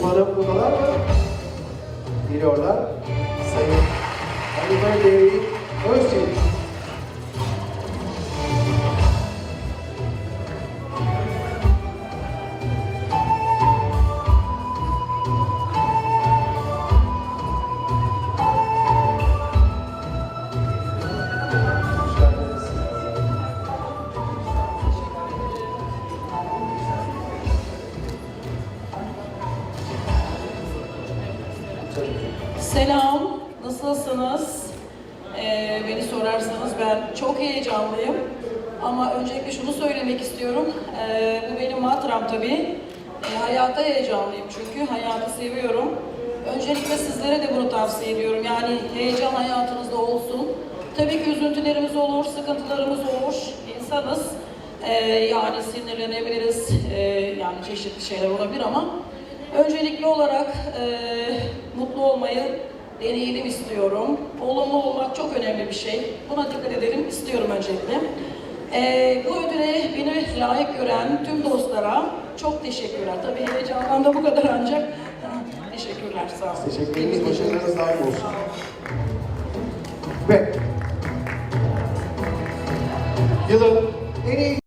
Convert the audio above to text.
umarım buradalar mı? Geliyorlar. Sayın Ali Bey Özçelik. Selam, nasılsınız? Ee, beni sorarsanız ben çok heyecanlıyım. Ama öncelikle şunu söylemek istiyorum. Ee, bu benim matram tabii. Ee, hayata heyecanlıyım çünkü hayatı seviyorum. Öncelikle sizlere de bunu tavsiye ediyorum. Yani heyecan hayatınızda olsun. Tabii ki üzüntülerimiz olur, sıkıntılarımız olur. İnsanız. Ee, yani sinirlenebiliriz. Ee, yani çeşitli şeyler olabilir ama Öncelikli olarak eee, olmayı deneyelim istiyorum. Olumlu olmak çok önemli bir şey. Buna dikkat edelim istiyorum öncelikle. Eee, bu ödüle beni layık gören tüm dostlara çok teşekkürler. Tabii heyecandan da bu kadar ancak. Teşekkürler, sağ olun. Teşekkür ederiz. Başarılarınız daim olsun. Ve yılın en iyi